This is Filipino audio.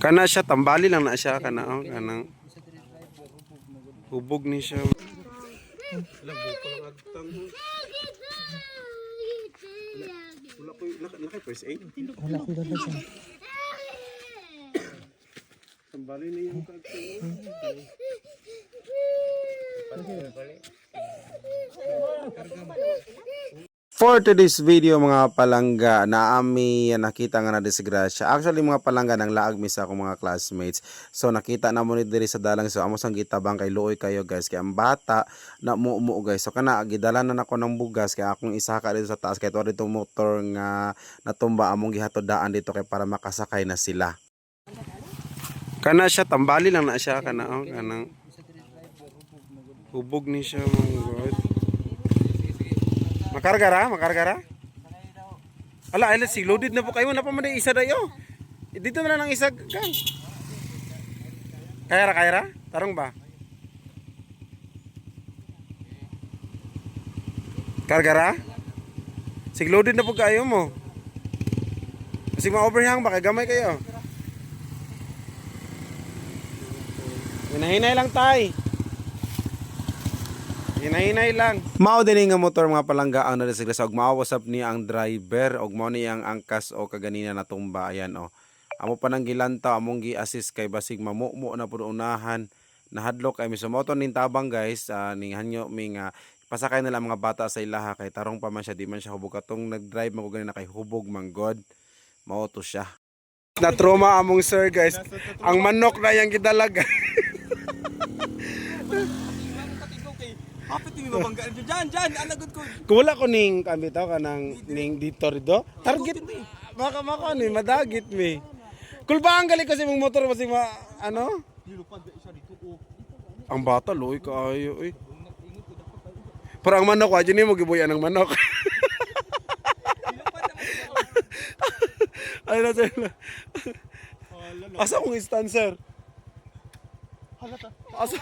Kana siya tambali lang na siya kana oh, kanang hubog ni siya. Wala ko laki first aid. Wala ko ganda siya. Tambali na yung kagto. For today's video mga palangga na ami nakita nga na disgrasya. Actually mga palangga nang laag mi sa akong mga classmates. So nakita na mo ni diri sa dalang so amo sang gitabang kay luoy kayo guys kay ang bata na muumo guys. So kana gidala na nako ng bugas kay akong isa ka dito sa taas kay tuwa dito motor nga natumba among gihatod daan dito kay para makasakay na sila. Kana siya tambali lang na siya kana oh, kanang hubog ni siya mga god. Makargara, makargara. Ala, ala si loaded na po kayo na pa isa dayo. Eh, Dito na lang ang isa kan. Kayara, kayara? Tarong ba? Kargara? Sig loaded na po kayo mo. Kasi ma-overhang ba? Kay gamay kayo. Hinahinay lang tay. Hinahinay lang. Mao din nga motor mga palangga ang nadasigla sa og maawasap ni ang driver. Og mao ni ang angkas o kaganina na tumba. Ayan o. Amo pa nang gilanta among gi-assist kay basig mamumo na pud unahan. Nahadlok kay misumoto nin tabang guys. Uh, ning hanyo mi nga pasakay nila mga bata sa ilaha kay tarong pa man siya di man siya hubog katong nag-drive man ganina kay hubog man god. Mao to siya. Na trauma among sir guys. Ang manok na yang gidalaga Kapit yung mabanggaan dyan. Dyan, dyan. Anagod ko. Kung wala ko ning kami tao ka nang ning dito rido. Target maka maka ni madagit mi. Kul ba ang gali kasi mong motor kasi ma ano? Ang bata loy kaayo eh. Pero ang manok wa ni mo gibuyan ng manok. Ay na sir. Asa kong stand sir? Asa?